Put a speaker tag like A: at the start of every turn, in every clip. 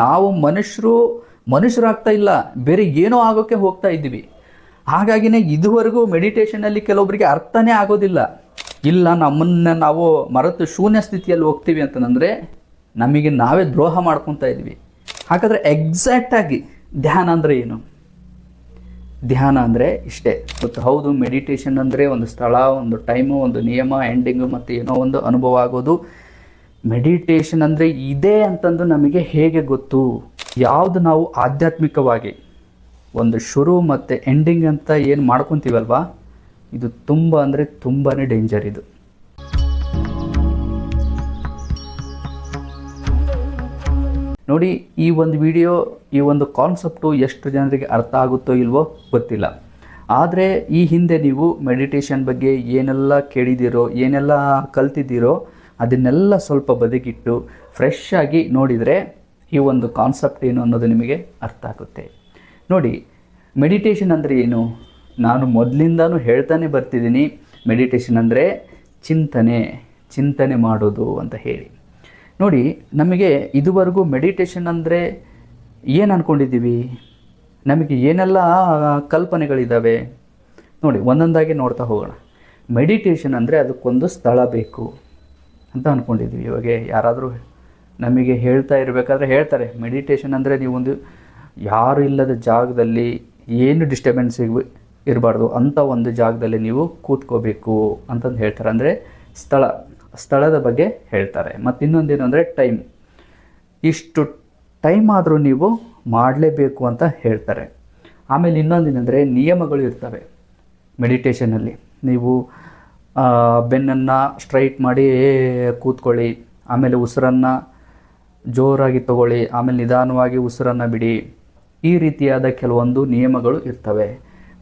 A: ನಾವು ಮನುಷ್ಯರು, ಮನುಷ್ಯರಾಗ್ತಾ ಇಲ್ಲ, ಬೇರೆ ಏನೋ ಆಗೋಕ್ಕೆ ಹೋಗ್ತಾ ಇದ್ದೀವಿ. ಹಾಗಾಗಿನೇ ಇದುವರೆಗೂ ಮೆಡಿಟೇಷನಲ್ಲಿ ಕೆಲವೊಬ್ಬರಿಗೆ ಅರ್ಥನೇ ಆಗೋದಿಲ್ಲ. ಇಲ್ಲ, ನಮ್ಮನ್ನ ನಾವು ಮರೆತು ಶೂನ್ಯ ಸ್ಥಿತಿಯಲ್ಲಿ ಹೋಗ್ತೀವಿ ಅಂತಂದರೆ ನಮಗೆ ನಾವೇ ದ್ರೋಹ ಮಾಡ್ಕೊತಾ ಇದ್ವಿ ಹಾಗಾದರೆ ಎಕ್ಸಾಕ್ಟಾಗಿ ಧ್ಯಾನ ಅಂದರೆ ಏನು? ಧ್ಯಾನ ಅಂದರೆ ಇಷ್ಟೇ. ಮತ್ತು ಹೌದು, ಮೆಡಿಟೇಷನ್ ಅಂದರೆ ಒಂದು ಸ್ಥಳ, ಒಂದು ಟೈಮು, ಒಂದು ನಿಯಮ, ಎಂಡಿಂಗು ಮತ್ತು ಏನೋ ಒಂದು ಅನುಭವ ಆಗೋದು. ಮೆಡಿಟೇಷನ್ ಅಂದರೆ ಇದೆ ಅಂತಂದು ನಮಗೆ ಹೇಗೆ ಗೊತ್ತು? ಯಾವುದು ನಾವು ಆಧ್ಯಾತ್ಮಿಕವಾಗಿ? ಒಂದು ಶುರು ಮತ್ತು ಎಂಡಿಂಗ್ ಅಂತ ಏನು ಮಾಡ್ಕೊತೀವಲ್ವಾ? ಇದು ತುಂಬ ಅಂದರೆ ತುಂಬಾ ಡೇಂಜರ್ ಇದು. ನೋಡಿ, ಈ ಒಂದು ವಿಡಿಯೋ ಈ ಒಂದು ಕಾನ್ಸೆಪ್ಟು ಎಷ್ಟು ಜನರಿಗೆ ಅರ್ಥ ಆಗುತ್ತೋ ಇಲ್ವೋ ಗೊತ್ತಿಲ್ಲ. ಆದರೆ ಈ ಹಿಂದೆ ನೀವು ಮೆಡಿಟೇಷನ್ ಬಗ್ಗೆ ಏನೆಲ್ಲ ಕೇಳಿದ್ದೀರೋ, ಏನೆಲ್ಲ ಕಲ್ತಿದ್ದೀರೋ ಅದನ್ನೆಲ್ಲ ಸ್ವಲ್ಪ ಬದುಕಿಟ್ಟು ಫ್ರೆಶ್ ಆಗಿ ನೋಡಿದರೆ ಈ ಒಂದು ಕಾನ್ಸೆಪ್ಟ್ ಏನು ಅನ್ನೋದು ನಿಮಗೆ ಅರ್ಥ ಆಗುತ್ತೆ. ನೋಡಿ ಮೆಡಿಟೇಷನ್ ಅಂದರೆ ಏನು? ನಾನು ಮೊದಲಿಂದನೂ ಹೇಳ್ತಾನೆ ಬರ್ತಿದ್ದೀನಿ. ಮೆಡಿಟೇಷನ್ ಅಂದರೆ ಚಿಂತನೆ ಚಿಂತನೆ ಮಾಡೋದು ಅಂತ ಹೇಳಿ. ನೋಡಿ, ನಮಗೆ ಇದುವರೆಗೂ ಮೆಡಿಟೇಷನ್ ಅಂದರೆ ಏನು ಅಂದ್ಕೊಂಡಿದ್ದೀವಿ ನಮಗೆ ಏನೆಲ್ಲ ಕಲ್ಪನೆಗಳಿದ್ದಾವೆ ನೋಡಿ, ಒಂದೊಂದಾಗಿ ನೋಡ್ತಾ ಹೋಗೋಣ. ಮೆಡಿಟೇಷನ್ ಅಂದರೆ ಅದಕ್ಕೊಂದು ಸ್ಥಳ ಬೇಕು. ಅಂತ ಅಂದ್ಕೊಂಡಿದ್ವಿ ಇವಾಗ ಯಾರಾದರೂ ನಮಗೆ ಹೇಳ್ತಾ ಇರಬೇಕಾದ್ರೆ ಹೇಳ್ತಾರೆ. ಮೆಡಿಟೇಷನ್ ಅಂದರೆ ನೀವೊಂದು ಯಾರು ಇಲ್ಲದ ಜಾಗದಲ್ಲಿ ಏನು ಡಿಸ್ಟರ್ಬೆನ್ಸ್ ಇರಬಾರ್ದು ಅಂಥ ಒಂದು ಜಾಗದಲ್ಲಿ ನೀವು ಕೂತ್ಕೋಬೇಕು ಅಂತಂದು ಹೇಳ್ತಾರೆ. ಅಂದರೆ ಸ್ಥಳ, ಸ್ಥಳದ ಬಗ್ಗೆ ಹೇಳ್ತಾರೆ. ಮತ್ತು ಇನ್ನೊಂದೇನು ಅಂದರೆ ಟೈಮ್ ಇಷ್ಟು ಟೈಮ್ ಆದರೂ ನೀವು ಮಾಡಲೇಬೇಕು ಅಂತ ಹೇಳ್ತಾರೆ. ಆಮೇಲೆ ಇನ್ನೊಂದೇನೆಂದರೆ ನಿಯಮಗಳು ಇರ್ತವೆ. ಮೆಡಿಟೇಷನಲ್ಲಿ ನೀವು ಬೆನ್ನನ್ನು ಸ್ಟ್ರೈಟ್ ಮಾಡಿ ಕೂತ್ಕೊಳ್ಳಿ. ಆಮೇಲೆ ಉಸಿರನ್ನು ಜೋರಾಗಿ ತಗೊಳ್ಳಿ. ಆಮೇಲೆ ನಿಧಾನವಾಗಿ ಉಸಿರನ್ನು ಬಿಡಿ. ಈ ರೀತಿಯಾದ ಕೆಲವೊಂದು ನಿಯಮಗಳು ಇರ್ತವೆ.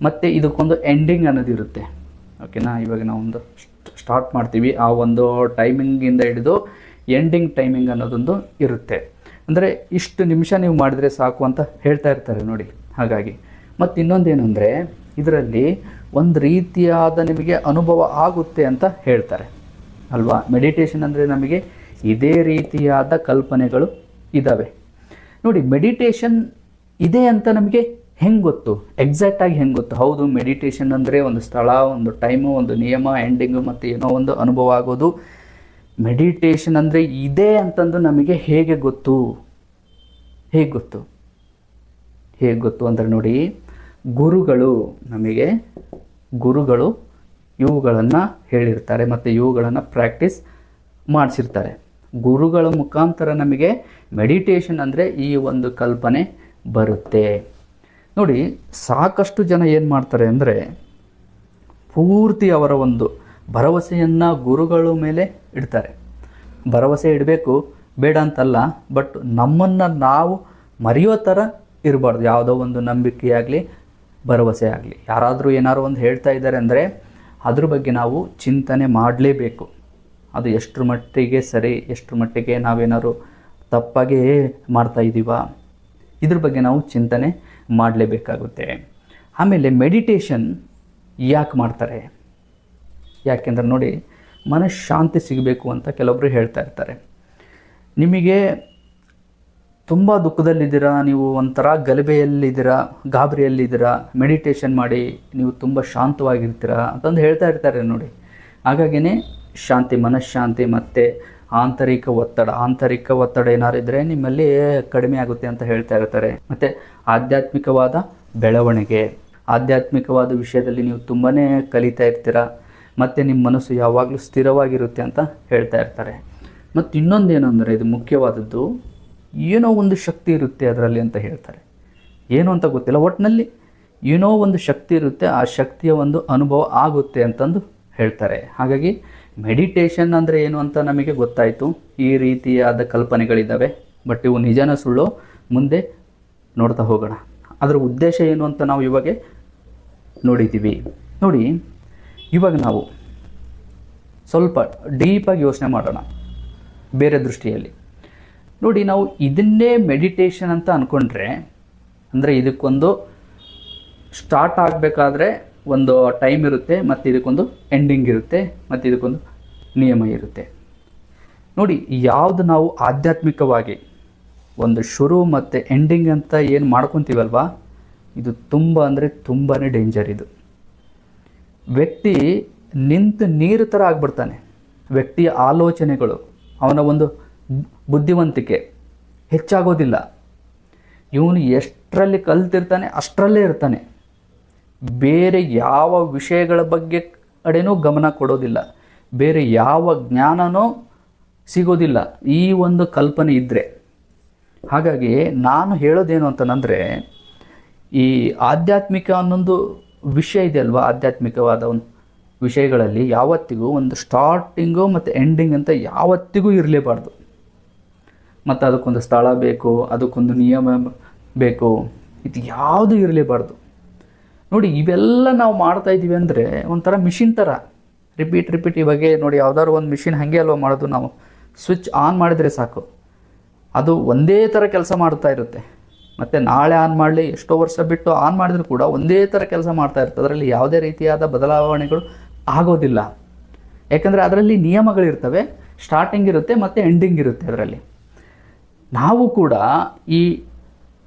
A: ಮತ್ತು ಇದಕ್ಕೊಂದು ಎಂಡಿಂಗ್ ಅನ್ನೋದು ಇರುತ್ತೆ. ಓಕೆನಾ ಇವಾಗ ನಾವೊಂದು ಸ್ಟಾರ್ಟ್ ಮಾಡ್ತೀವಿ. ಆ ಒಂದು ಟೈಮಿಂಗಿಂದ ಹಿಡಿದು ಎಂಡಿಂಗ್ ಟೈಮಿಂಗ್ ಅನ್ನೋದೊಂದು ಇರುತ್ತೆ. ಅಂದರೆ ಇಷ್ಟು ನಿಮಿಷ ನೀವು ಮಾಡಿದರೆ ಸಾಕು ಅಂತ ಹೇಳ್ತಾ ಇರ್ತಾರೆ ನೋಡಿ. ಹಾಗಾಗಿ. ಮತ್ತು ಇನ್ನೊಂದೇನು ಅಂದರೆ ಇದರಲ್ಲಿ ಒಂದು ರೀತಿಯಾದ ನಿಮಗೆ ಅನುಭವ ಆಗುತ್ತೆ ಅಂತ ಹೇಳ್ತಾರೆ. ಅಲ್ವಾ? ಮೆಡಿಟೇಷನ್ ಅಂದರೆ ನಮಗೆ ಇದೇ ರೀತಿಯಾದ ಕಲ್ಪನೆಗಳು ಇದ್ದಾವೆ ನೋಡಿ ಮೆಡಿಟೇಷನ್ ಇದೆ ಅಂತ ನಮಗೆ ಹೆಂಗೆ ಗೊತ್ತು? ಎಕ್ಸಾಕ್ಟಾಗಿ ಹೆಂಗೆ ಗೊತ್ತು? ಹೌದು ಮೆಡಿಟೇಷನ್ ಅಂದರೆ ಒಂದು ಸ್ಥಳ, ಒಂದು ಟೈಮು ಒಂದು ನಿಯಮ ಎಂಡಿಂಗು ಮತ್ತು ಏನೋ ಒಂದು ಅನುಭವ ಆಗೋದು. ಮೆಡಿಟೇಷನ್ ಅಂದರೆ ಇದೆ ಅಂತಂದು ನಮಗೆ ಹೇಗೆ ಗೊತ್ತು? ಹೇಗೆ ಗೊತ್ತು? ಹೇಗೆ ಗೊತ್ತು ಅಂದರೆ ನೋಡಿ ಗುರುಗಳು ನಮಗೆ ಗುರುಗಳು ಇವುಗಳನ್ನು ಹೇಳಿರ್ತಾರೆ ಮತ್ತು ಇವುಗಳನ್ನು ಪ್ರಾಕ್ಟೀಸ್ ಮಾಡಿಸಿರ್ತಾರೆ. ಗುರುಗಳ ಮುಖಾಂತರ ನಮಗೆ ಮೆಡಿಟೇಷನ್ ಅಂದರೆ ಈ ಒಂದು ಕಲ್ಪನೆ ಬರುತ್ತೆ. ನೋಡಿ, ಸಾಕಷ್ಟು ಜನ ಏನು ಮಾಡ್ತಾರೆ ಅಂದರೆ ಪೂರ್ತಿ ಅವರ ಒಂದು ಭರವಸೆಯನ್ನು ಗುರುಗಳ ಮೇಲೆ ಇಡ್ತಾರೆ. ಭರವಸೆ ಇಡಬೇಕು, ಬೇಡ ಅಂತಲ್ಲ ಬಟ್ ನಮ್ಮನ್ನು ನಾವು ಮರೆಯೋ ಥರ ಇರಬಾರ್ದು. ಯಾವುದೋ ಒಂದು ನಂಬಿಕೆಯಾಗಲಿ ಭರವಸೆ ಆಗಲಿ. ಯಾರಾದರೂ ಏನಾದರೂ ಒಂದು ಹೇಳ್ತಾ ಇದ್ದಾರೆ ಅಂದರೆ ಅದ್ರ ಬಗ್ಗೆ ನಾವು ಚಿಂತನೆ ಮಾಡಲೇಬೇಕು. ಅದು ಎಷ್ಟರ ಮಟ್ಟಿಗೆ ಸರಿ, ಎಷ್ಟರ ಮಟ್ಟಿಗೆ ನಾವೇನಾದ್ರು ತಪ್ಪಾಗಿ ಮಾಡ್ತಾ ಇದ್ದೀವಾ ಇದ್ರ ಬಗ್ಗೆ ನಾವು ಚಿಂತನೆ ಮಾಡಲೇಬೇಕಾಗುತ್ತೆ. ಆಮೇಲೆ ಮೆಡಿಟೇಷನ್ ಯಾಕೆ ಮಾಡ್ತಾರೆ? ಯಾಕೆಂದ್ರೆ ನೋಡಿ, ಮನಃಶಾಂತಿ ಸಿಗಬೇಕು ಅಂತ ಕೆಲವೊಬ್ಬರು ಹೇಳ್ತಾ ಇರ್ತಾರೆ. ನಿಮಗೆ ತುಂಬ ದುಃಖದಲ್ಲಿದ್ದೀರಾ? ನೀವು ಒಂಥರ ಗಲಭೆಯಲ್ಲಿದ್ದೀರಾ? ಗಾಬರಿಯಲ್ಲಿದ್ದೀರಾ? ಮೆಡಿಟೇಷನ್ ಮಾಡಿ ನೀವು ತುಂಬ ಶಾಂತವಾಗಿರ್ತೀರಾ? ಅಂತಂದು ಹೇಳ್ತಾ ಇರ್ತಾರೆ ನೋಡಿ. ಹಾಗಾಗಿನೇ ಶಾಂತಿ, ಮನಃಶಾಂತಿ ಮತ್ತು ಆಂತರಿಕ ಒತ್ತಡ. ಆಂತರಿಕ ಒತ್ತಡ ಏನಾರು ಇದ್ದರೆ ನಿಮ್ಮಲ್ಲಿ ಕಡಿಮೆ ಆಗುತ್ತೆ ಅಂತ ಹೇಳ್ತಾ ಇರ್ತಾರೆ. ಮತ್ತು ಆಧ್ಯಾತ್ಮಿಕವಾದ ಬೆಳವಣಿಗೆ. ಆಧ್ಯಾತ್ಮಿಕವಾದ ವಿಷಯದಲ್ಲಿ ನೀವು ತುಂಬಾ ಕಲಿತಾ ಇರ್ತೀರ? ಮತ್ತು ನಿಮ್ಮ ಮನಸ್ಸು ಯಾವಾಗಲೂ ಸ್ಥಿರವಾಗಿರುತ್ತೆ ಅಂತ ಹೇಳ್ತಾ ಇರ್ತಾರೆ. ಮತ್ತು ಇನ್ನೊಂದೇನು ಅಂದರೆ ಇದು ಮುಖ್ಯವಾದದ್ದು ಏನೋ ಒಂದು ಶಕ್ತಿ ಇರುತ್ತೆ ಅದರಲ್ಲಿ ಅಂತ ಹೇಳ್ತಾರೆ. ಏನು ಅಂತ ಗೊತ್ತಿಲ್ಲ. ಒಟ್ಟಿನಲ್ಲಿ ಏನೋ ಒಂದು ಶಕ್ತಿ ಇರುತ್ತೆ, ಆ ಶಕ್ತಿಯ ಒಂದು ಅನುಭವ ಆಗುತ್ತೆ ಅಂತಂದು ಹೇಳ್ತಾರೆ. ಹಾಗಾಗಿ ಮೆಡಿಟೇಷನ್ ಅಂದರೆ ಏನು ಅಂತ ನಮಗೆ ಗೊತ್ತಾಯಿತು. ಈ ರೀತಿಯಾದ ಕಲ್ಪನೆಗಳಿದ್ದಾವೆ ಬಟ್ ಇವು ನಿಜನ ಸುಳ್ಳು? ಮುಂದೆ ನೋಡ್ತಾ ಹೋಗೋಣ. ಅದರ ಉದ್ದೇಶ ಏನು ಅಂತ ನಾವು ಇವಾಗ ನೋಡಿದ್ದೀವಿ. ನೋಡಿ, ಇವಾಗ ನಾವು ಸ್ವಲ್ಪ ಡೀಪಾಗಿ ಯೋಚನೆ ಮಾಡೋಣ. ಬೇರೆ ದೃಷ್ಟಿಯಲ್ಲಿ. ನೋಡಿ ನಾವು ಇದನ್ನೇ ಮೆಡಿಟೇಷನ್ ಅಂತ ಅಂದ್ಕೊಂಡ್ರೆ ಅಂದರೆ ಇದಕ್ಕೊಂದು ಸ್ಟಾರ್ಟ್ ಆಗಬೇಕಾದ್ರೆ ಒಂದು ಟೈಮ್ ಇರುತ್ತೆ, ಮತ್ತು ಇದಕ್ಕೊಂದು ಎಂಡಿಂಗ್ ಇರುತ್ತೆ, ಮತ್ತು ಇದಕ್ಕೊಂದು ನಿಯಮ ಇರುತ್ತೆ. ನೋಡಿ ಯಾವುದು ನಾವು ಆಧ್ಯಾತ್ಮಿಕವಾಗಿ ಒಂದು ಶುರು ಮತ್ತು ಎಂಡಿಂಗ್ ಅಂತ ಏನು ಮಾಡ್ಕೊತೀವಲ್ವಾ, ಇದು ತುಂಬ ಅಂದರೆ ತುಂಬಾ ಡೇಂಜರ್ ಇದು. ವ್ಯಕ್ತಿ ನಿಂತು ನೀರು ಥರ ಆಗ್ಬಿಡ್ತಾನೆ. ವ್ಯಕ್ತಿಯ ಆಲೋಚನೆಗಳು, ಅವನ ಒಂದು ಬುದ್ಧಿವಂತಿಕೆ ಹೆಚ್ಚಾಗೋದಿಲ್ಲ. ಇವನು ಎಷ್ಟರಲ್ಲಿ ಕಲ್ತಿರ್ತಾನೆ, ಅಷ್ಟರಲ್ಲೇ ಇರ್ತಾನೆ. ಬೇರೆ ಯಾವ ವಿಷಯಗಳ ಬಗ್ಗೆ ಕಡೆನೂ ಗಮನ ಕೊಡೋದಿಲ್ಲ. ಬೇರೆ ಯಾವ ಜ್ಞಾನನೂ ಸಿಗೋದಿಲ್ಲ. ಈ ಒಂದು ಕಲ್ಪನೆ ಇದ್ದರೆ ಹಾಗಾಗಿ ನಾನು ಹೇಳೋದೇನು ಅಂತಂದರೆ, ಈ ಆಧ್ಯಾತ್ಮಿಕ ಅನ್ನೊಂದು ವಿಷಯ ಇದೆ ಅಲ್ವಾ? ಆಧ್ಯಾತ್ಮಿಕವಾದ ಒಂದು ವಿಷಯಗಳಲ್ಲಿ ಯಾವತ್ತಿಗೂ ಒಂದು ಸ್ಟಾರ್ಟಿಂಗು ಮತ್ತು ಎಂಡಿಂಗ್ ಅಂತ ಯಾವತ್ತಿಗೂ ಇರಲೇಬಾರ್ದು. ಮತ್ತು ಅದಕ್ಕೊಂದು ಸ್ಥಳ ಬೇಕು, ಅದಕ್ಕೊಂದು ನಿಯಮ ಬೇಕು, ಇದು ಯಾವುದು ಇರಲೇಬಾರ್ದು. ನೋಡಿ, ಇವೆಲ್ಲ ನಾವು ಮಾಡ್ತಾ ಇದ್ದೀವಿ ಅಂದರೆ ಒಂಥರ ಮಿಷಿನ್ ಥರ ರಿಪೀಟ್ ರಿಪೀಟ್ ಇವಾಗೆ ನೋಡಿ, ಯಾವ್ದಾದ್ರು ಒಂದು ಮಿಷಿನ್ ಹಾಗೆ ಅಲ್ವಾ ಮಾಡೋದು ನಾವು. ಸ್ವಿಚ್ ಆನ್ ಮಾಡಿದರೆ ಸಾಕು. ಅದು ಒಂದೇ ಥರ ಕೆಲಸ ಮಾಡ್ತಾ ಇರುತ್ತೆ. ಮತ್ತು ನಾಳೆ ಆನ್ ಮಾಡಲಿ, ಎಷ್ಟೋ ವರ್ಷ ಬಿಟ್ಟು ಆನ್ ಮಾಡಿದ್ರು ಕೂಡ ಒಂದೇ ಥರ ಕೆಲಸ ಮಾಡ್ತಾ ಇರುತ್ತೆ. ಅದರಲ್ಲಿ ಯಾವುದೇ ರೀತಿಯಾದ ಬದಲಾವಣೆಗಳು ಆಗೋದಿಲ್ಲ. ಯಾಕಂದರೆ ಅದರಲ್ಲಿ ನಿಯಮಗಳಿರ್ತವೆ ಸ್ಟಾರ್ಟಿಂಗ್ ಇರುತ್ತೆ ಮತ್ತು ಎಂಡಿಂಗ್ ಇರುತ್ತೆ ಅದರಲ್ಲಿ. ನಾವು ಕೂಡ ಈ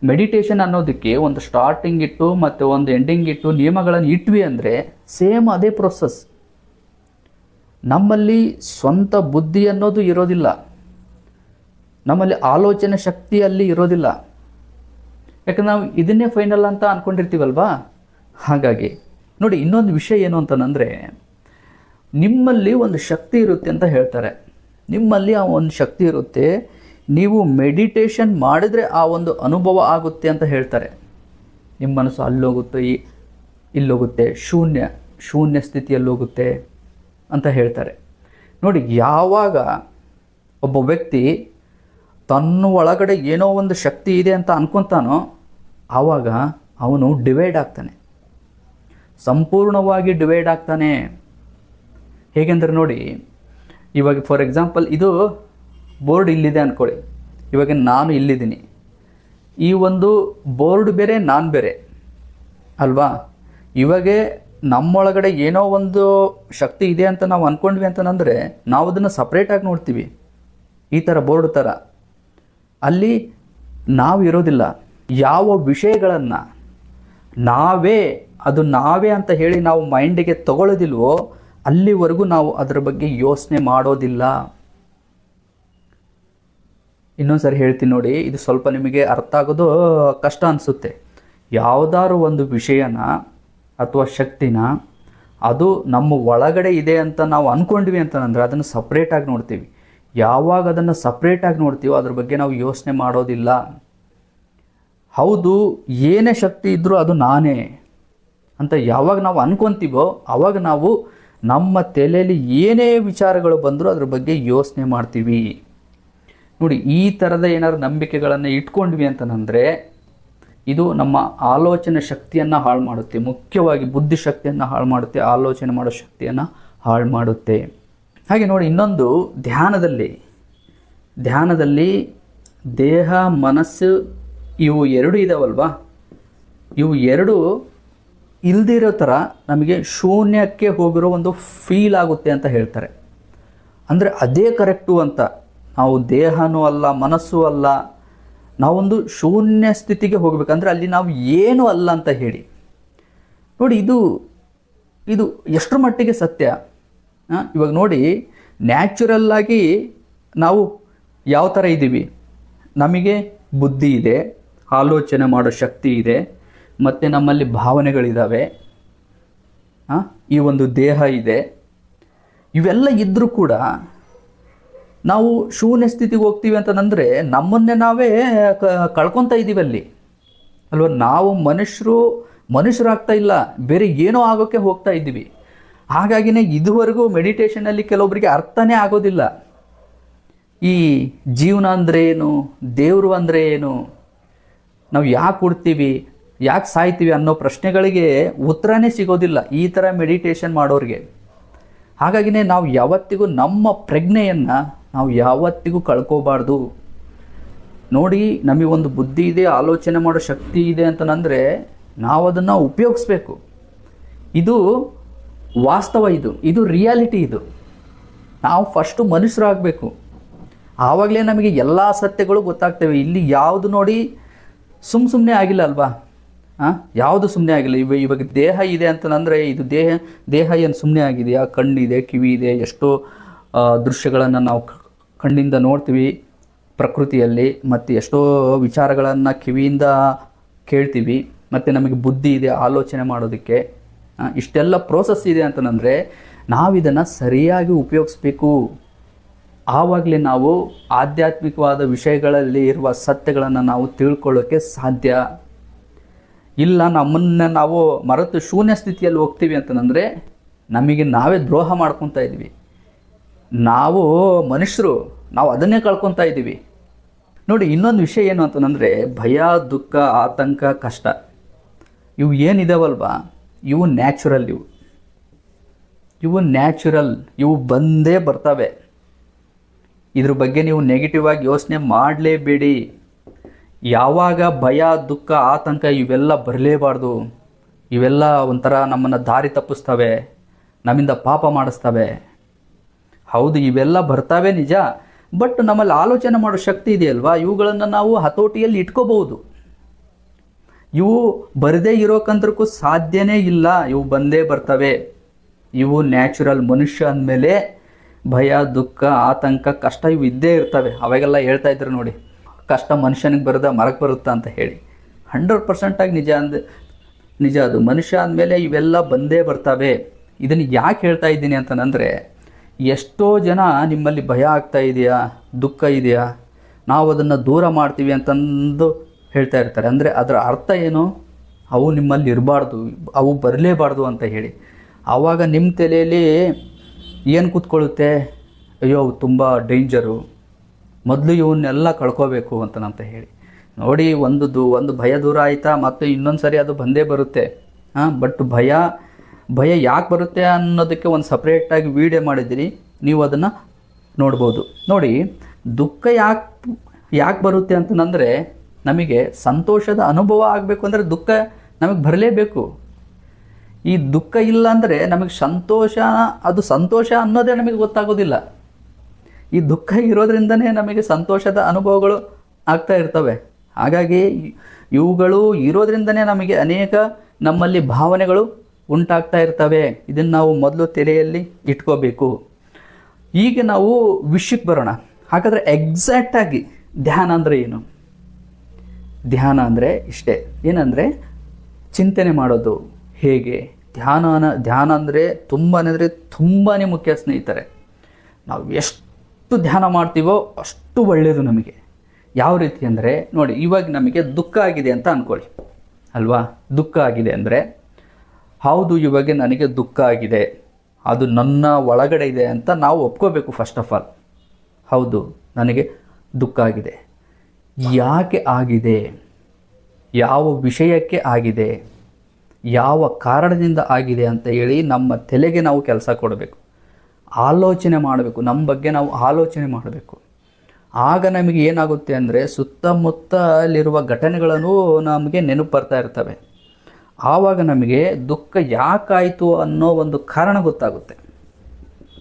A: ಮೆಡಿಟೇಷನ್ ಅನ್ನೋದಕ್ಕೆ ಒಂದು ಸ್ಟಾರ್ಟಿಂಗ್ ಇಟ್ಟು ಮತ್ತು ಒಂದು ಎಂಡಿಂಗ್ ಇಟ್ಟು ನಿಯಮಗಳನ್ನು ಇಟ್ವಿ ಅಂದರೆ ಸೇಮ್ ಅದೇ ಪ್ರೊಸೆಸ್ ನಮ್ಮಲ್ಲಿ ಸ್ವಂತ ಬುದ್ಧಿ ಅನ್ನೋದು ಇರೋದಿಲ್ಲ. ನಮ್ಮಲ್ಲಿ ಆಲೋಚನೆ ಶಕ್ತಿ ಅಲ್ಲಿ ಇರೋದಿಲ್ಲ. ಯಾಕಂದ್ರೆ ನಾವು ಇದನ್ನೇ ಫೈನಲ್ ಅಂತ ಅಂದ್ಕೊಂಡಿರ್ತೀವಲ್ವಾ ಹಾಗಾಗಿ ನೋಡಿ ಇನ್ನೊಂದು ವಿಷಯ ಏನು ಅಂತಂದರೆ ನಿಮ್ಮಲ್ಲಿ ಒಂದು ಶಕ್ತಿ ಇರುತ್ತೆ ಅಂತ ಹೇಳ್ತಾರೆ. ನಿಮ್ಮಲ್ಲಿ ಆ ಒಂದು ಶಕ್ತಿ ಇರುತ್ತೆ. ನೀವು ಮೆಡಿಟೇಷನ್ ಮಾಡಿದರೆ ಆ ಒಂದು ಅನುಭವ ಆಗುತ್ತೆ ಅಂತ ಹೇಳ್ತಾರೆ. ನಿಮ್ಮ ಮನಸ್ಸು ಅಲ್ಲೋಗುತ್ತೆ, ಈ ಇಲ್ಲೋಗುತ್ತೆ, ಶೂನ್ಯ ಶೂನ್ಯ ಸ್ಥಿತಿಯಲ್ಲೋಗುತ್ತೆ ಅಂತ ಹೇಳ್ತಾರೆ. ನೋಡಿ, ಯಾವಾಗ ಒಬ್ಬ ವ್ಯಕ್ತಿ ತನ್ನ ಒಳಗಡೆ ಏನೋ ಒಂದು ಶಕ್ತಿ ಇದೆ ಅಂತ ಅನ್ಕೊತಾನೋ, ಆವಾಗ ಅವನು ಡಿವೈಡ್ ಆಗ್ತಾನೆ. ಸಂಪೂರ್ಣವಾಗಿ ಡಿವೈಡ್ ಆಗ್ತಾನೆ. ಹೇಗೆಂದರೆ ನೋಡಿ, ಇವಾಗ ಫಾರ್ ಎಕ್ಸಾಂಪಲ್ ಇದು ಬೋರ್ಡ್ ಇಲ್ಲಿದೆ ಅಂದ್ಕೊಳ್ಳಿ ಇವಾಗ ನಾನು ಇಲ್ಲಿದ್ದೀನಿ. ಈ ಒಂದು ಬೋರ್ಡ್ ಬೇರೆ, ನಾನು ಬೇರೆ. ಅಲ್ವಾ? ಇವಾಗ ನಮ್ಮೊಳಗಡೆ ಏನೋ ಒಂದು ಶಕ್ತಿ ಇದೆ ಅಂತ ನಾವು ಅಂದ್ಕೊಂಡ್ವಿ ಅಂತಂದರೆ ನಾವು ಅದನ್ನು ಸಪ್ರೇಟಾಗಿ ನೋಡ್ತೀವಿ. ಈ ಥರ ಬೋರ್ಡ್ ಥರ ಅಲ್ಲಿ ನಾವು ಇರೋದಿಲ್ಲ. ಯಾವ ವಿಷಯಗಳನ್ನು ನಾವೇ, ಅದು ನಾವೇ ಅಂತ ಹೇಳಿ ನಾವು ಮೈಂಡಿಗೆ ತಗೊಳ್ಳೋದಿಲ್ವೋ ಅಲ್ಲಿವರೆಗೂ ನಾವು ಅದರ ಬಗ್ಗೆ ಯೋಚನೆ ಮಾಡೋದಿಲ್ಲ. ಇನ್ನೊಂದು ಸರಿ ಹೇಳ್ತೀನಿ ನೋಡಿ, ಇದು ಸ್ವಲ್ಪ ನಿಮಗೆ ಅರ್ಥ ಆಗೋದು ಕಷ್ಟ ಅನಿಸುತ್ತೆ. ಯಾವುದಾದ್ರು ಒಂದು ವಿಷಯನ ಅಥವಾ ಶಕ್ತಿನ ಅದು ನಮ್ಮ ಒಳಗಡೆ ಇದೆ ಅಂತ ನಾವು ಅಂದ್ಕೊಂಡ್ವಿ ಅಂತಂದರೆ ಅದನ್ನು ಸಪ್ರೇಟಾಗಿ ನೋಡ್ತೀವಿ. ಯಾವಾಗ ಅದನ್ನು ಸಪ್ರೇಟಾಗಿ ನೋಡ್ತೀವೋ ಅದ್ರ ಬಗ್ಗೆ ನಾವು ಯೋಚನೆ ಮಾಡೋದಿಲ್ಲ. ಹೌದು, ಏನೇ ಶಕ್ತಿ ಇದ್ದರೂ ಅದು ನಾನೇ ಅಂತ ಯಾವಾಗ ನಾವು ಅನ್ಕೊಂತೀವೋ ಆವಾಗ ನಾವು ನಮ್ಮ ತಲೆಯಲ್ಲಿ ಏನೇ ವಿಚಾರಗಳು ಬಂದರೂ ಅದ್ರ ಬಗ್ಗೆ ಯೋಚನೆ ಮಾಡ್ತೀವಿ. ನೋಡಿ, ಈ ಥರದ ಏನಾದ್ರು ನಂಬಿಕೆಗಳನ್ನು ಇಟ್ಕೊಂಡ್ವಿ ಅಂತಂದರೆ, ಇದು ನಮ್ಮ ಆಲೋಚನೆ ಶಕ್ತಿಯನ್ನು ಹಾಳು ಮಾಡುತ್ತೆ. ಮುಖ್ಯವಾಗಿ ಬುದ್ಧಿ ಶಕ್ತಿಯನ್ನು ಹಾಳು ಮಾಡುತ್ತೆ, ಆಲೋಚನೆ ಮಾಡೋ ಶಕ್ತಿಯನ್ನು ಹಾಳು ಮಾಡುತ್ತೆ. ಹಾಗೆ ನೋಡಿ, ಇನ್ನೊಂದು ಧ್ಯಾನದಲ್ಲಿ ಧ್ಯಾನದಲ್ಲಿ ದೇಹ, ಮನಸ್ಸು, ಇವು ಎರಡು ಇದಾವಲ್ವಾ? ಇವು ಎರಡು ಇಲ್ದಿರೋ ಥರ ನಮಗೆ ಶೂನ್ಯಕ್ಕೆ ಹೋಗಿರೋ ಒಂದು ಫೀಲ್ ಆಗುತ್ತೆ ಅಂತ ಹೇಳ್ತಾರೆ. ಅಂದರೆ ಅದೇ ಕರೆಕ್ಟು ಅಂತ. ನಾವು ದೇಹನೂ ಅಲ್ಲ, ಮನಸ್ಸು ಅಲ್ಲ. ನಾವೊಂದು ಶೂನ್ಯ ಸ್ಥಿತಿಗೆ ಹೋಗಬೇಕಂದ್ರೆ ಅಲ್ಲಿ ನಾವು ಏನೂ ಅಲ್ಲ ಅಂತ ಹೇಳಿ. ನೋಡಿ, ಇದು ಇದು ಎಷ್ಟರ ಮಟ್ಟಿಗೆ ಸತ್ಯ? ಇವಾಗ ನೋಡಿ ನ್ಯಾಚುರಲ್ಲಾಗಿ ನಾವು ಯಾವ ಥರ ಇದ್ದೀವಿ? ನಮಗೆ ಬುದ್ಧಿ ಇದೆ, ಆಲೋಚನೆ ಮಾಡೋ ಶಕ್ತಿ ಇದೆ, ಮತ್ತು ನಮ್ಮಲ್ಲಿ ಭಾವನೆಗಳಿದ್ದಾವೆ ಈ ಒಂದು ದೇಹ ಇದೆ. ಇವೆಲ್ಲ ಇದ್ದರೂ ಕೂಡ ನಾವು ಶೂನ್ಯ ಸ್ಥಿತಿಗೆ ಹೋಗ್ತೀವಿ ಅಂತಂದರೆ ನಮ್ಮನ್ನೇ ನಾವೇ ಕಳ್ಕೊತಾ ಇದ್ದೀವಿ ಅಲ್ಲಿ. ಅಲ್ವಾ? ನಾವು ಮನುಷ್ಯರು, ಮನುಷ್ಯರಾಗ್ತಾ ಇಲ್ಲ. ಬೇರೆ ಏನೋ ಆಗೋಕ್ಕೆ ಹೋಗ್ತಾ ಇದ್ದೀವಿ ಹಾಗಾಗಿನೇ ಇದುವರೆಗೂ ಮೆಡಿಟೇಷನಲ್ಲಿ ಕೆಲವೊಬ್ಬರಿಗೆ ಅರ್ಥನೇ ಆಗೋದಿಲ್ಲ. ಈ ಜೀವನ ಅಂದರೆ ಏನು? ದೇವರು ಅಂದರೆ ಏನು? ನಾವು ಯಾಕೆ ಹುಡ್ತೀವಿ? ಯಾಕೆ ಸಾಯ್ತೀವಿ ಅನ್ನೋ ಪ್ರಶ್ನೆಗಳಿಗೆ ಉತ್ತರನೇ ಸಿಗೋದಿಲ್ಲ ಈ ಥರ ಮೆಡಿಟೇಷನ್ ಮಾಡೋರಿಗೆ. ಹಾಗಾಗಿನೇ ನಾವು ಯಾವತ್ತಿಗೂ ನಮ್ಮ ಪ್ರಜ್ಞೆಯನ್ನು ನಾವು ಯಾವತ್ತಿಗೂ ಕಳ್ಕೋಬಾರ್ದು. ನೋಡಿ, ನಮಗೆ ಒಂದು ಬುದ್ಧಿ ಇದೆ, ಆಲೋಚನೆ ಮಾಡೋ ಶಕ್ತಿ ಇದೆ ಅಂತಂದರೆ ನಾವು ಅದನ್ನು ಉಪಯೋಗಿಸ್ಬೇಕು. ಇದು ವಾಸ್ತವ ಇದು ಇದು ರಿಯಾಲಿಟಿ ಇದು. ನಾವು ಫಸ್ಟು ಮನುಷ್ಯರಾಗಬೇಕು. ಆವಾಗಲೇ ನಮಗೆ ಎಲ್ಲ ಸತ್ಯಗಳು ಗೊತ್ತಾಗ್ತವೆ. ಇಲ್ಲಿ ಯಾವುದು ನೋಡಿ ಸುಮ್ಮ ಸುಮ್ಮನೆ ಆಗಿಲ್ಲ ಅಲ್ವಾ? ಹಾಂ ಯಾವುದು ಸುಮ್ಮನೆ ಆಗಿಲ್ಲ. ಇವ, ಇವಾಗ ದೇಹ ಇದೆ ಅಂತಂದರೆ ಇದು ದೇಹ ದೇಹ ಏನು ಸುಮ್ಮನೆ ಆಗಿದೆಯಾ ಕಣ್ಣಿದೆ, ಕಿವಿ ಇದೆ, ಎಷ್ಟೋ ದೃಶ್ಯಗಳನ್ನು ನಾವು ಕಣ್ಣಿಂದ ನೋಡ್ತೀವಿ, ಪ್ರಕೃತಿಯಲ್ಲಿ ಮತ್ತು ಎಷ್ಟೋ ವಿಚಾರಗಳನ್ನು ಕಿವಿಯಿಂದ ಕೇಳ್ತೀವಿ, ಮತ್ತು ನಮಗೆ ಬುದ್ಧಿ ಇದೆ, ಆಲೋಚನೆ ಮಾಡೋದಕ್ಕೆ. ಇಷ್ಟೆಲ್ಲ ಪ್ರೋಸೆಸ್ ಇದೆ ಅಂತಂದರೆ ನಾವಿದನ್ನು ಸರಿಯಾಗಿ ಉಪಯೋಗಿಸ್ಬೇಕು. ಆವಾಗಲೇ ನಾವು ಆಧ್ಯಾತ್ಮಿಕವಾದ ವಿಷಯಗಳಲ್ಲಿ ಇರುವ ಸತ್ಯಗಳನ್ನು ನಾವು ತಿಳ್ಕೊಳ್ಳೋಕ್ಕೆ ಸಾಧ್ಯ. ಇಲ್ಲ, ನಮ್ಮನ್ನು ನಾವು ಮರೆತು ಶೂನ್ಯ ಸ್ಥಿತಿಯಲ್ಲಿ ಹೋಗ್ತೀವಿ ಅಂತಂದರೆ ನಮಗೆ ನಾವೇ ದ್ರೋಹ ಮಾಡ್ಕೊತಾ ಇದ್ವಿ ನಾವು ಮನುಷ್ಯರು, ನಾವು ಅದನ್ನೇ ಕಳ್ಕೊತಾ ಇದ್ದೀವಿ. ನೋಡಿ, ಇನ್ನೊಂದು ವಿಷಯ ಏನು ಅಂತಂದರೆ, ಭಯ, ದುಃಖ, ಆತಂಕ, ಕಷ್ಟ, ಇವು ಏನಿದಾವಲ್ವಾ ಇವು ನ್ಯಾಚುರಲ್ ಇವು. ಇವು ನ್ಯಾಚುರಲ್, ಇವು ಬಂದೇ ಬರ್ತವೆ. ಇದ್ರ ಬಗ್ಗೆ ನೀವು ನೆಗೆಟಿವ್ ಆಗಿ ಯೋಚನೆ ಮಾಡಲೇಬೇಡಿ. ಯಾವಾಗ ಭಯ, ದುಃಖ, ಆತಂಕ ಇವೆಲ್ಲ ಬರಲೇಬಾರ್ದು, ಇವೆಲ್ಲ ಒಂಥರ ನಮ್ಮನ್ನು ದಾರಿ ತಪ್ಪಿಸ್ತವೆ, ನಮ್ಮಿಂದ ಪಾಪ ಮಾಡಿಸ್ತವೆ ಹೌದು, ಇವೆಲ್ಲ ಬರ್ತಾವೆ ನಿಜ, ಬಟ್ ನಮ್ಮಲ್ಲಿ ಆಲೋಚನೆ ಮಾಡೋ ಶಕ್ತಿ ಇದೆಯಲ್ವಾ? ಇವುಗಳನ್ನು ನಾವು ಹತೋಟಿಯಲ್ಲಿ ಇಟ್ಕೋಬಹುದು. ಇವು ಬರದೇ ಇರೋಕಂದ್ರಕ್ಕೂ ಸಾಧ್ಯನೇ ಇಲ್ಲ. ಇವು ಬಂದೇ ಬರ್ತವೆ. ಇವು ನ್ಯಾಚುರಲ್ ಮನುಷ್ಯ ಅಂದಮೇಲೆ ಭಯ, ದುಃಖ, ಆತಂಕ, ಕಷ್ಟ ಇವು ಇದ್ದೇ ಇರ್ತವೆ. ಅವಾಗೆಲ್ಲ ಹೇಳ್ತಾ ಇದ್ರು ನೋಡಿ, ಕಷ್ಟ ಮನುಷ್ಯನಿಗೆ ಬರದ ಮರಕ್ಕೆ ಬರುತ್ತಾ ಅಂತ ಹೇಳಿ. ಹಂಡ್ರೆಡ್ ಪರ್ಸೆಂಟಾಗಿ ನಿಜ ಅಂದ, ನಿಜ ಅದು. ಮನುಷ್ಯ ಅಂದಮೇಲೆ ಇವೆಲ್ಲ ಬಂದೇ ಬರ್ತವೆ. ಇದನ್ನು ಯಾಕೆ ಹೇಳ್ತಾ ಇದ್ದೀನಿ ಅಂತಂದರೆ ಎಷ್ಟೋ ಜನ ನಿಮ್ಮಲ್ಲಿ ಭಯ ಆಗ್ತಾ ಇದೆಯಾ, ದುಃಖ ಇದೆಯಾ? ನಾವು ಅದನ್ನು ದೂರ ಮಾಡ್ತೀವಿ ಅಂತಂದು ಹೇಳ್ತಾ ಇರ್ತಾರೆ. ಅಂದರೆ ಅದರ ಅರ್ಥ ಏನು? ಅವು ನಿಮ್ಮಲ್ಲಿ ಇರಬಾರ್ದು, ಅವು ಬರಲೇಬಾರ್ದು ಅಂತ ಹೇಳಿ. ಆವಾಗ ನಿಮ್ಮ ತಲೆಯಲ್ಲಿ ಏನು ಕೂತ್ಕೊಳ್ಳುತ್ತೆ? ಅಯ್ಯೋ, ಅವು ತುಂಬ ಡೇಂಜರು. ಮೊದಲು ಇವನ್ನೆಲ್ಲ ಕಳ್ಕೋಬೇಕು ಅಂತನಂತ ಹೇಳಿ. ನೋಡಿ ಒಂದು ಒಂದು ಭಯ ದೂರ ಆಯಿತಾ, ಮತ್ತು ಇನ್ನೊಂದು ಸರಿ ಅದು ಬಂದೇ ಬರುತ್ತೆ. ಹಾಂ, ಬಟ್ ಭಯ ಭಯ ಯಾಕೆ ಬರುತ್ತೆ ಅನ್ನೋದಕ್ಕೆ ಒಂದು ಸಪ್ರೇಟಾಗಿ ವೀಡಿಯೋ ಮಾಡಿದ್ದೀರಿ. ನೀವು ಅದನ್ನು ನೋಡ್ಬೋದು. ನೋಡಿ, ದುಃಖ ಯಾಕೆ ಯಾಕೆ ಬರುತ್ತೆ ಅಂತಂದರೆ ನಮಗೆ ಸಂತೋಷದ ಅನುಭವ ಆಗಬೇಕು ಅಂದರೆ ದುಃಖ ನಮಗೆ ಬರಲೇಬೇಕು. ಈ ದುಃಖ ಇಲ್ಲ ಅಂದರೆ ನಮಗೆ ಸಂತೋಷ, ಅದು ಸಂತೋಷ ಅನ್ನೋದೇ ನಮಗೆ ಗೊತ್ತಾಗೋದಿಲ್ಲ. ಈ ದುಃಖ ಇರೋದ್ರಿಂದನೇ ನಮಗೆ ಸಂತೋಷದ ಅನುಭವಗಳು ಆಗ್ತಾ ಇರ್ತವೆ. ಹಾಗಾಗಿ ಇವುಗಳು ಇರೋದ್ರಿಂದನೇ ನಮಗೆ ಅನೇಕ ನಮ್ಮಲ್ಲಿ ಭಾವನೆಗಳು ಉಂಟಾಗ್ತಾ ಇರ್ತವೆ. ಇದನ್ನು ನಾವು ಮೊದಲು ತಲೆಯಲ್ಲಿ ಇಟ್ಕೋಬೇಕು. ಈಗ ನಾವು ವಿಷಯಕ್ಕೆ ಬರೋಣ. ಹಾಗಾದರೆ ಎಕ್ಸಾಕ್ಟಾಗಿ ಧ್ಯಾನ ಅಂದರೆ ಏನು? ಧ್ಯಾನ ಅಂದರೆ ಇಷ್ಟೇ. ಏನಂದರೆ ಚಿಂತನೆ ಮಾಡೋದು. ಹೇಗೆ? ಧ್ಯಾನ ಧ್ಯಾನ ಅಂದರೆ ತುಂಬಾ ಅಂದರೆ ತುಂಬಾ ಮುಖ್ಯ ಸ್ನೇಹಿತರೆ. ನಾವು ಎಷ್ಟು ಧ್ಯಾನ ಮಾಡ್ತೀವೋ ಅಷ್ಟು ಒಳ್ಳೆಯದು ನಮಗೆ. ಯಾವ ರೀತಿ ಅಂದರೆ ನೋಡಿ, ಇವಾಗ ನಮಗೆ ದುಃಖ ಆಗಿದೆ ಅಂತ ಅಂದ್ಕೊಳ್ಳಿ ಅಲ್ವಾ? ದುಃಖ ಆಗಿದೆ ಅಂದರೆ ಹೌದು, ಇವಾಗ ನನಗೆ ದುಃಖ ಆಗಿದೆ. ಅದು ನನ್ನ ಒಳಗಡೆ ಇದೆ ಅಂತ ನಾವು ಒಪ್ಕೋಬೇಕು ಫಸ್ಟ್ ಆಫ್ ಆಲ್ ಹೌದು, ನನಗೆ ದುಃಖ ಆಗಿದೆ. ಯಾಕೆ ಆಗಿದೆ? ಯಾವ ವಿಷಯಕ್ಕೆ ಆಗಿದೆ? ಯಾವ ಕಾರಣದಿಂದ ಆಗಿದೆ ಅಂತ ಹೇಳಿ ನಮ್ಮ ತಲೆಗೆ ನಾವು ಕೆಲಸ ಕೊಡಬೇಕು. ಆಲೋಚನೆ ಮಾಡಬೇಕು, ನಮ್ಮ ಬಗ್ಗೆ ನಾವು ಆಲೋಚನೆ ಮಾಡಬೇಕು. ಆಗ ನಮಗೆ ಏನಾಗುತ್ತೆ ಅಂದರೆ ಸುತ್ತಮುತ್ತಲಿರುವ ಘಟನೆಗಳನ್ನು ನಮಗೆ ನೆನಪು ಬರ್ತಾ ಇರ್ತವೆ. ಆವಾಗ ನಮಗೆ ದುಃಖ ಯಾಕಾಯಿತು ಅನ್ನೋ ಒಂದು ಕಾರಣ ಗೊತ್ತಾಗುತ್ತೆ.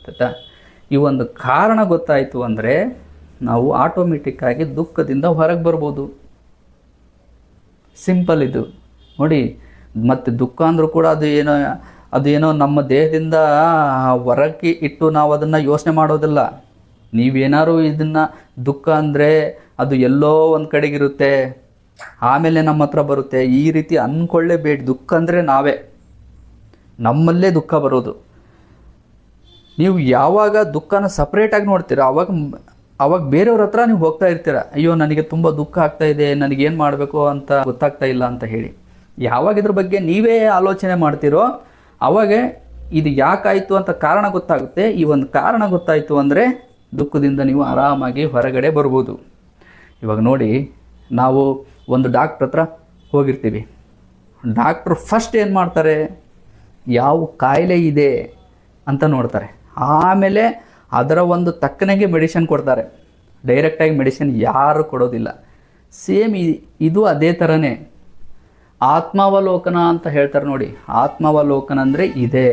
A: ಗೊತ್ತಾ ಈ ಒಂದು ಕಾರಣ ಗೊತ್ತಾಯಿತು ಅಂದರೆ ನಾವು ಆಟೋಮೆಟಿಕ್ಕಾಗಿ ದುಃಖದಿಂದ ಹೊರಗೆ ಬರ್ಬೋದು. ಸಿಂಪಲ್ ಇದು. ನೋಡಿ, ಮತ್ತು ದುಃಖ ಅಂದರೂ ಕೂಡ ಅದು ಏನೋ ಅದೇನೋ ನಮ್ಮ ದೇಹದಿಂದ ಹೊರಕ್ಕೆ ಇಟ್ಟು ನಾವು ಅದನ್ನು ಯೋಚನೆ ಮಾಡೋದಿಲ್ಲ. ನೀವೇನಾದ್ರು ಇದನ್ನು ದುಃಖ ಅಂದರೆ ಅದು ಎಲ್ಲೋ ಒಂದು ಕಡೆಗಿರುತ್ತೆ. ಆಮೇಲೆ ನಮ್ಮ ಹತ್ರ ಬರುತ್ತೆ, ಈ ರೀತಿ ಅಂದ್ಕೊಳ್ಳೇಬೇಡಿ ದುಃಖ ಅಂದರೆ ನಾವೇ. ನಮ್ಮಲ್ಲೇ ದುಃಖ ಬರೋದು. ನೀವು ಯಾವಾಗ ದುಃಖನ ಸಪ್ರೇಟಾಗಿ ನೋಡ್ತೀರ ಆವಾಗ ಅವಾಗ ಬೇರೆಯವ್ರ ಹತ್ರ ನೀವು ಹೋಗ್ತಾ ಇರ್ತೀರ, ಅಯ್ಯೋ, ನನಗೆ ತುಂಬ ದುಃಖ ಆಗ್ತಾ ಇದೆ, ನನಗೇನು ಮಾಡಬೇಕು ಅಂತ ಗೊತ್ತಾಗ್ತಾ ಇಲ್ಲ ಅಂತ ಹೇಳಿ. ಯಾವಾಗ ಇದ್ರ ಬಗ್ಗೆ ನೀವೇ ಆಲೋಚನೆ ಮಾಡ್ತೀರೋ, ಅವಾಗ ಇದು ಯಾಕಾಯಿತು ಅಂತ ಕಾರಣ ಗೊತ್ತಾಗುತ್ತೆ. ಈ ಒಂದು ಕಾರಣ ಗೊತ್ತಾಯಿತು ಅಂದರೆ ದುಃಖದಿಂದ ನೀವು ಆರಾಮಾಗಿ ಹೊರಗಡೆ ಬರ್ಬೋದು. ಇವಾಗ ನೋಡಿ, ನಾವು ಒಂದು ಡಾಕ್ಟ್ರ್ ಹತ್ರ ಹೋಗಿರ್ತೀವಿ. ಡಾಕ್ಟ್ರು ಫಸ್ಟ್ ಏನು ಮಾಡ್ತಾರೆ? ಯಾವ ಕಾಯಿಲೆ ಇದೆ ಅಂತ ನೋಡ್ತಾರೆ. ಆಮೇಲೆ ಅದರ ಒಂದು ತಕ್ಕನಾಗೆ ಮೆಡಿಷನ್ ಕೊಡ್ತಾರೆ. ಡೈರೆಕ್ಟಾಗಿ ಮೆಡಿಷನ್ ಯಾರು ಕೊಡೋದಿಲ್ಲ. ಸೇಮ್ ಇದು ಅದೇ ಥರನೇ ಆತ್ಮಾವಲೋಕನ ಅಂತ ಹೇಳ್ತಾರೆ ನೋಡಿ. ಆತ್ಮಾವಲೋಕನ ಅಂದರೆ ಇದೆ.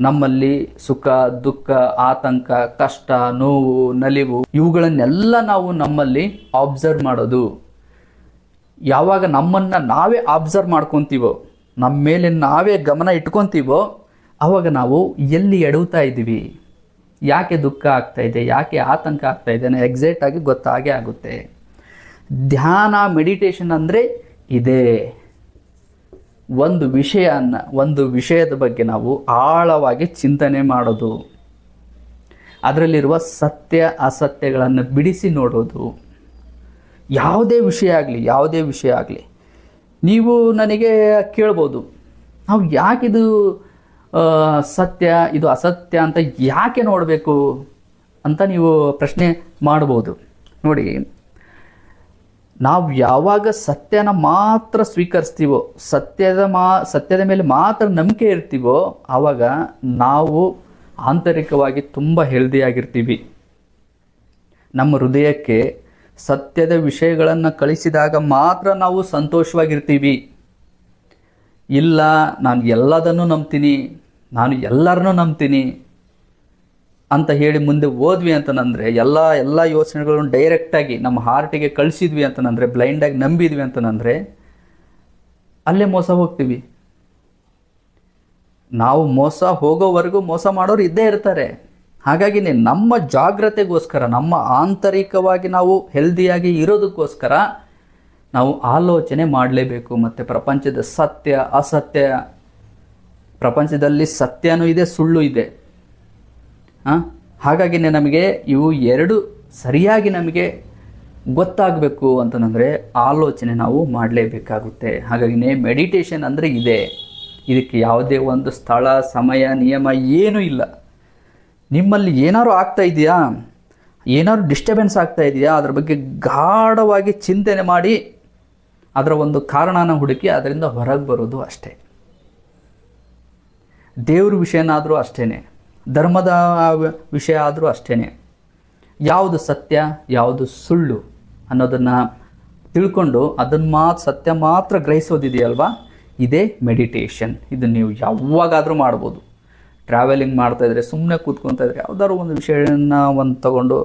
A: ನಮ್ಮಲ್ಲಿ ಸುಖ, ದುಃಖ, ಆತಂಕ, ಕಷ್ಟ, ನೋವು, ನಲಿವು, ಇವುಗಳನ್ನೆಲ್ಲ ನಾವು ನಮ್ಮಲ್ಲಿ ಅಬ್ಸರ್ವ್ ಮಾಡೋದು. ಯಾವಾಗ ನಮ್ಮನ್ನು ನಾವೇ ಆಬ್ಸರ್ವ್ ಮಾಡ್ಕೊತೀವೋ, ನಮ್ಮ ಮೇಲೆ ನಾವೇ ಗಮನ ಇಟ್ಕೊತೀವೋ ಆವಾಗ ನಾವು ಎಲ್ಲಿ ಎಡವುತ್ತಾ ಇದ್ದೀವಿ? ಯಾಕೆ ದುಃಖ ಆಗ್ತಾ ಇದೆ? ಯಾಕೆ ಆತಂಕ ಆಗ್ತಾ ಇದೆ ಅನ್ನೋ ಎಕ್ಸಾಕ್ಟಾಗಿ ಗೊತ್ತಾಗೇ ಆಗುತ್ತೆ. ಧ್ಯಾನ ಮೆಡಿಟೇಷನ್ ಅಂದರೆ ಇದೇ. ಒಂದು ವಿಷಯನ ಒಂದು ವಿಷಯದ ಬಗ್ಗೆ ನಾವು ಆಳವಾಗಿ ಚಿಂತನೆ ಮಾಡೋದು. ಅದರಲ್ಲಿರುವ ಸತ್ಯ, ಅಸತ್ಯಗಳನ್ನು ಬಿಡಿಸಿ ನೋಡೋದು. ಯಾವುದೇ ವಿಷಯ ಆಗಲಿ, ಯಾವುದೇ ವಿಷಯ ಆಗಲಿ, ನೀವು ನನಗೆ ಕೇಳ್ಬೋದು, ನಾವು ಯಾಕಿದು ಸತ್ಯ, ಇದು ಅಸತ್ಯ ಅಂತ ಯಾಕೆ ನೋಡಬೇಕು ಅಂತ ನೀವು ಪ್ರಶ್ನೆ ಮಾಡ್ಬೋದು. ನೋಡಿ ನಾವು ಯಾವಾಗ ಸತ್ಯನ ಮಾತ್ರ ಸ್ವೀಕರಿಸ್ತೀವೋ, ಸತ್ಯದ ಮಾ, ಸತ್ಯದ ಮೇಲೆ ಮಾತ್ರ ನಂಬಿಕೆ ಇರ್ತೀವೋ, ಆವಾಗ ನಾವು ಆಂತರಿಕವಾಗಿ ತುಂಬ ಹೆಲ್ದಿಯಾಗಿರ್ತೀವಿ ನಮ್ಮ ಹೃದಯಕ್ಕೆ ಸತ್ಯದ ವಿಷಯಗಳನ್ನು ಕಳಿಸಿದಾಗ ಮಾತ್ರ ನಾವು ಸಂತೋಷವಾಗಿರ್ತೀವಿ. ಇಲ್ಲ, ನಾನು ಎಲ್ಲದನ್ನು ನಂಬ್ತೀನಿ, ನಾನು ಎಲ್ಲರನ್ನೂ ನಂಬ್ತೀನಿ ಅಂತ ಹೇಳಿ ಮುಂದೆ ಓದ್ವಿ ಅಂತಂದರೆ ಎಲ್ಲ ಎಲ್ಲ ಯೋಚನೆಗಳನ್ನು ಡೈರೆಕ್ಟಾಗಿ ನಮ್ಮ ಹಾರ್ಟಿಗೆ ಕಳಿಸಿದ್ವಿ ಅಂತಂದರೆ ಬ್ಲೈಂಡಾಗಿ ನಂಬಿದ್ವಿ ಅಂತಂದರೆ, ಅಲ್ಲೇ ಮೋಸ ಹೋಗ್ತೀವಿ. ನಾವು ಮೋಸ ಹೋಗೋವರೆಗೂ ಮೋಸ ಮಾಡೋರು ಇದ್ದೇ ಇರ್ತಾರೆ. ಹಾಗಾಗಿ ನಮ್ಮ ಜಾಗ್ರತೆಗೋಸ್ಕರ, ನಮ್ಮ ಆಂತರಿಕವಾಗಿ ನಾವು ಹೆಲ್ದಿಯಾಗಿ ಇರೋದಕ್ಕೋಸ್ಕರ ನಾವು ಆಲೋಚನೆ ಮಾಡಲೇಬೇಕು. ಮತ್ತು ಪ್ರಪಂಚದ ಸತ್ಯ, ಅಸತ್ಯ, ಪ್ರಪಂಚದಲ್ಲಿ ಸತ್ಯನೂ ಇದೆ, ಸುಳ್ಳು ಇದೆ. ಹಾಗಾಗಿನೇ ನಮಗೆ ಇವು ಎರಡು ಸರಿಯಾಗಿ ನಮಗೆ ಗೊತ್ತಾಗಬೇಕು ಅಂತಂದರೆ ಆಲೋಚನೆ ನಾವು ಮಾಡಲೇಬೇಕಾಗುತ್ತೆ. ಹಾಗಾಗಿನೇ ಮೆಡಿಟೇಷನ್ ಅಂದರೆ ಇದೆ. ಇದಕ್ಕೆ ಯಾವುದೇ ಒಂದು ಸ್ಥಳ, ಸಮಯ, ನಿಯಮ ಏನೂ ಇಲ್ಲ. ನಿಮ್ಮಲ್ಲಿ ಏನಾದ್ರು ಆಗ್ತಾ ಇದೆಯಾ? ಏನಾದ್ರು ಡಿಸ್ಟರ್ಬೆನ್ಸ್ ಆಗ್ತಾ ಇದೆಯಾ? ಅದರ ಬಗ್ಗೆ ಗಾಢವಾಗಿ ಚಿಂತನೆ ಮಾಡಿ ಅದರ ಒಂದು ಕಾರಣನ ಹುಡುಕಿ ಅದರಿಂದ ಹೊರಗೆ ಬರೋದು ಅಷ್ಟೇ. ದೇವ್ರ ವಿಷಯನಾದರೂ ಅಷ್ಟೇ ಧರ್ಮದ ವಿಷಯ ಆದರೂ ಅಷ್ಟೇ ಯಾವುದು ಸತ್ಯ, ಯಾವುದು ಸುಳ್ಳು ಅನ್ನೋದನ್ನು ತಿಳ್ಕೊಂಡು ಅದನ್ನು ಮಾತ್ರ ಸತ್ಯ ಮಾತ್ರ ಗ್ರಹಿಸೋದಿದೆಯಲ್ವಾ? ಇದೇ ಮೆಡಿಟೇಷನ್ ಇದು ನೀವು ಯಾವಾಗಾದರೂ ಮಾಡ್ಬೋದು. ಟ್ರಾವೆಲಿಂಗ್ ಮಾಡ್ತಾಯಿದ್ರೆ ಸುಮ್ಮನೆ ಕೂತ್ಕೊತಾ ಇದ್ರೆ ಯಾವ್ದಾದ್ರು ಒಂದು ವಿಷಯನ ಒಂದು ತಗೊಂಡು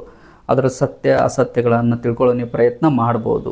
A: ಅದರ ಸತ್ಯ, ಅಸತ್ಯಗಳನ್ನು ತಿಳ್ಕೊಳ್ಳೋ ನೀವು ಪ್ರಯತ್ನ ಮಾಡ್ಬೋದು.